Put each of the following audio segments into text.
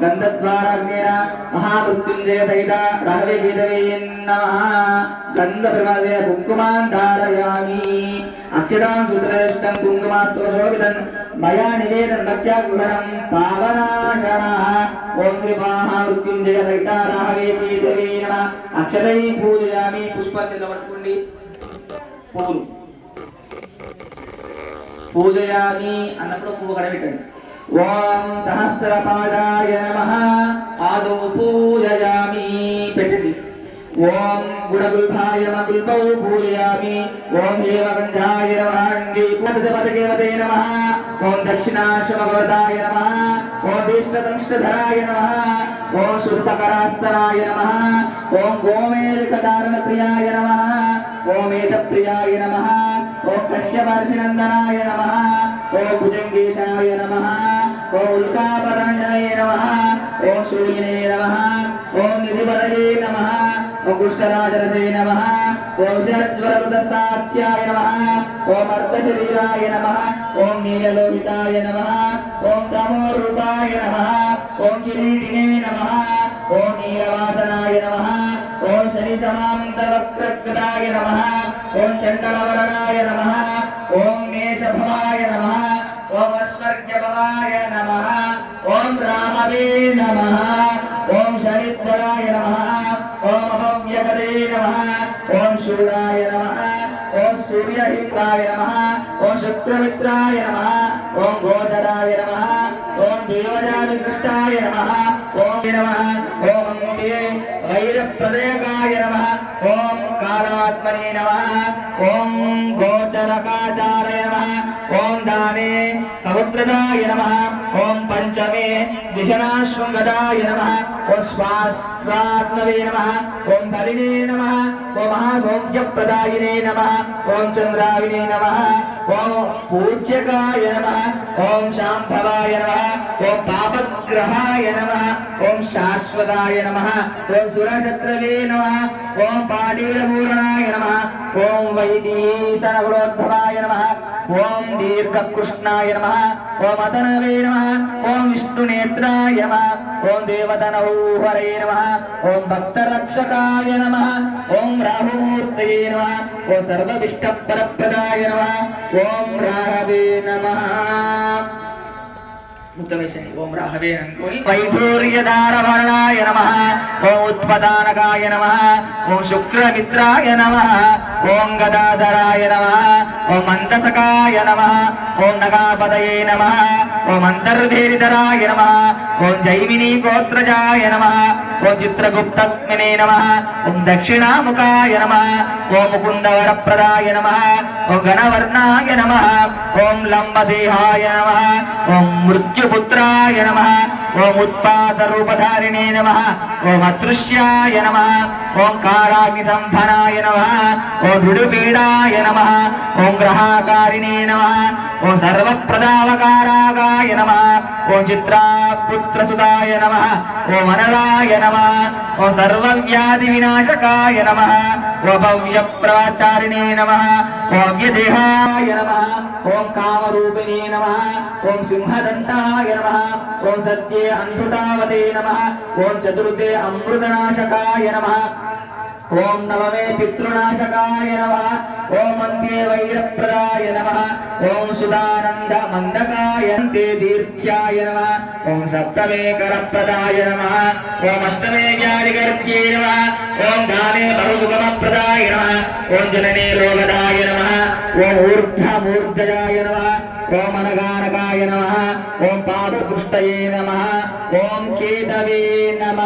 గంధద్వారాగ్నేన మహామృత్యుంజయ సహిత రహవి గీతవే నమః గంధప్రమదే కుంకుమాన్ ధారయామి అక్షరాం సుత్రేష్టం కుంకుమాస్తు శోభితం మయా నివేదన భక్త్యాగ్రహణం పావనాశన ఓం శ్రీ మహామృత్యుంజయ సహిత రహవే గీతవే నమ అక్షరై పూజయామి పుష్పచంద్ర పట్టుకోండి పూలు పూజయామి అన్నప్పుడు పువ్వు కడబెట్టండి ఓం సహస్రపాదాయ నమ. ఆదౌ పూజయామి. పెట్టండి. ఓం గుణగుల్భాయ మగుల్పౌ పూజయామి. ఓం దేవగంధాయ నమః. అంగే పదపదకేవతే నమః. ఓం దక్షిణాశమగవతాయ నమ. ఓం దీష్టదంష్టధరాయ నమ. ఓం శుల్పకరాస్తరాయ నమ. ఓం గోమేలికధారణప్రియాయ నమ. ఓం ఏషప్రియాయ నమః. ఓం కశ్యపర్షినందనాయ నమ. ఓం భుజంగేశాయ నమ. ఓం ఉల్కాపరంజనయ నమ ఓం సూర్యనే నమ ఓం నిధిపదయే నమ ఓం కుష్ఠరాజరసే నమః ఓం శరజ్వరవృతసాత్స్యాయ నమ ఓం అర్ధశరీరాయ నమ ఓం నీలలోహితాయ నమ ఓం తమోరూపాయ నమ ఓం కిరీటినే నమ ఓం నీలవాసనాయ నమ ఓం శని సమాంతవక్రకృతాయ నమ ఓం చండలవరణాయ నమ ఓం మేషభవాయ నమ ఓం అశ్వర్యభవాయ నమ ఓం రామవే నమ ఓం శనిధ్వరాయ నమ ఓం అభవ్యగదే నమ ఓం శూరాయ నమ ఓం సూర్యహిత్రాయ నమ ఓం శుక్రమిత్రాయ నమ ఓం గోధరాయ నమ ఓం దేవజావికృష్టాయ నమ ఓం నమ ఓం అంగే వైరప్రదయకాయ నమ ఓం కాళాత్మనే నమ ఓం గో పంచరకాచారయ నమః ఓం దానే కవత్రదాయ నమ. ఓం పంచమే విషణాశృంగదాయ నమ. ఓ స్వాస్వాత్మవే నమ. ఓం బలినే నమ. ఓం మహాసౌఖ్యప్రదాయినే నమ. ఓం చంద్రావినే నమః. ఓం పూజ్యకాయ నమ. ఓం శాంభవాయ నమ. ఓం పాపగ్రహాయ నమ. ఓం శాశ్వతాయ నమ. ఓం సురశత్రవే నమ. ఓం పాడీరపూరణాయ నమ. ఓం వైదీసనగురోద్భవాయ నమ. ఓం దీర్ఘ కృష్ణాయ నమ. ఓం అతనవే నమ. ఓం విష్ణునేత్రాయ నమ. ఓం దేవతనౌహరే నమ. ఓం భక్తరక్షకాయ నమ. ఓం రాహుమూర్తయే నమ. ఓం సర్వవిష్టపరప్రదాయ నమః. ఓం రాహవే నమః. ఓం రాహవే అనుకోని వైభూర్యధారవర్ణాయ నమః. ఓం ఉత్పదానకాయ నమ. ఓం శుక్రమిత్రాయ నమ. ఓం గదాధరాయ నమ ఓం మందసకాయ నమ ఓం నగాపదయే నమ ఓం అంతర్భేరిధరాయ నమ ఓం జైమిని గోత్రజాయ నమ ఓం చిత్రగుప్తత్మినే నమ ఓం దక్షిణాముఖాయ నమ ఓం ముకుందవరప్రదాయ నమ ఓం గణవర్ణాయ నమ ఓం లంబదేహాయ నమ ఓం మృత్యుపుత్రాయ నమ ఓం ఉత్పాద రూపధారిణే నమ. ఓం అదృశ్యాయ నమ. ఓంకారాగ్ని సంభనాయ నమ. ఓం దృఢపీడాయ నమ. ఓం గ్రహాకారిణే నమ. ఓం సర్వప్రదావకారాగాయ నమః. ఓం చిత్రాపుత్రసుతాయ నమః. ఓం అనలాయ నమః. ఓం సర్వవ్యాధి వినాశకాయ నమ. ఓ భవ్య భవ్యప్రాచారిణే నమ. ఓ అవ్యదేహాయ నమ. ఓం కామరూపిణే నమ. ఓం సింహదంతాయ నమ. ఓం సత్యే అమృతావతే నమ. ఓం చతుర్థే అమృతనాశకాయ నమ. ఓం నవమే పితృనాశకాయ నమ. ఓం అంతే వైరప్రదాయ నమ. ఓం సుదానంద మందకాయంతే దీర్ఘ్యాయ నమ. ఓం సప్తమే కరప్రదాయ నమః. ఓం అష్టమే జ్ఞానిగర్భ్యే నమ. ఓం ధానే బహుసుగమప్రదాయ నమ. ఓం జననే రోగదాయ నమ. ఓం ఊర్ధ్వమూర్ధయాయ నమ. ఓం అనగానకాయ నమః ఓం పాపకృష్టయే నమ ఓం కేతవే నమ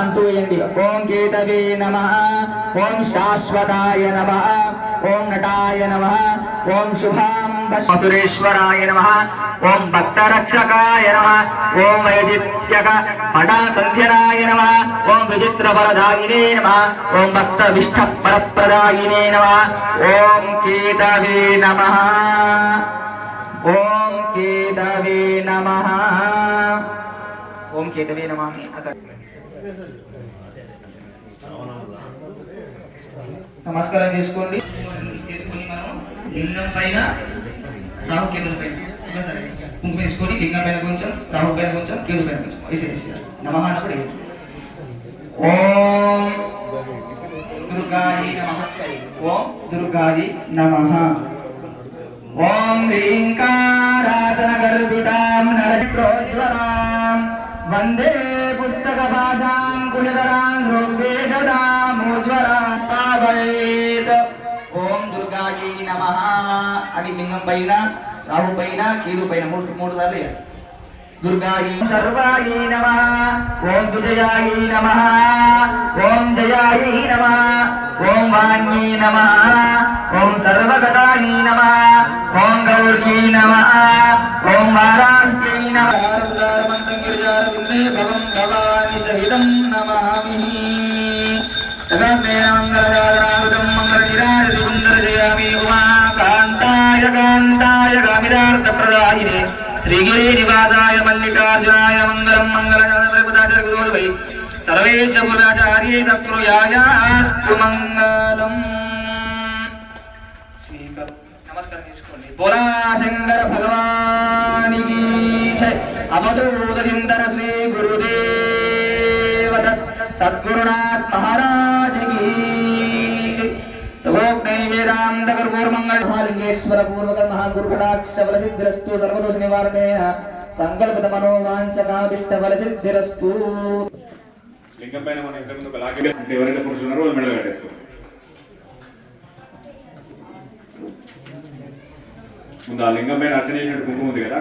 అంటూ వేయండి ఓం కేతవే నమ ఓం శాశ్వతాయ నమ ఓం నటాయ నమ ఓం శుభాంబసురేశ్వరాయ నమ ఓం భక్తరక్షకాయ నమ ఓం వయజిత్యక పటాసంధ్యనాయ నమ ఓం విచిత్రపరదాయినే నమ ఓం భక్త విష్ట పరప్రదాయినే నమః ఓం కేతవే నమ ఓం కేతవే నమ. ఓం కేతవే నమామి నమస్కారం చేసుకోండి. చేసుకొని మనం లింగం పైన రాహుకేతుల పైన. సరే కుంకుమ వేసుకొని లింగం పైన కొంచెం రాహు పైన కొంచెం కేతు పైన కొంచెం వేసేసి నమ అన్నప్పుడు ఓం దుర్గాది నమ. ఓం దుర్గాది నమ. ఓం హ్రీంకారాధన గర్భితాం నరచిత్రోజ్వలాం. వందే పుస్తక భాషాం కుశధరాం శ్రోద్వేషదామోజ్వలాం తావయేత్ ఓం దుర్గాయి నమ అని లింగం పైన రాహు పైన కేదు పైన మూడు మూడు సార్లు దుర్గాయీ సర్వాయీ సర్వాయి నమ ఓం విజయాయీ నమ ఓం జయాయీ నమ. ఓం వాణ్యై నమ. ఓం సర్వగతాయి నమ. ఓం గౌర్యై నమ. ఓం వారాహ్యై నమ. భవాని సహితం నమామి మంగళజాతనామృతం మంగళనిరాజతి సుందరజయామి ఉమా కాంతాయ కాంతాయ కామిదార్థప్రదాయినే శ్రీగిరి నివాసాయ మల్లికార్జునాయ మంగళం మంగళజాతవై సర్వేశ పురాచార్యే సత్కృయాయాస్తు మంగళం. నమస్కారం చేసుకోండి. బోలా భగవానికి అవధూత చింతన శ్రీ గురుదేవ సద్గురునాథ్ మహారాజ్ వేదాంత మంగళ మహాలింగేశ్వర పూర్వక మహాగురు సర్వదోష నివారణేన సంకల్పిత మనోవాంఛకాభిష్ట లింగం పైన మనం ఇంతకుముందు ఒక లాకెట్ అంటే ఎవరైతే పురుషులు ఉన్నారో వాళ్ళు మెడలు పెట్టేసుకో ముందు ఆ లింగం పైన అర్చన చేసినట్టు కుంకుమ ఉంది కదా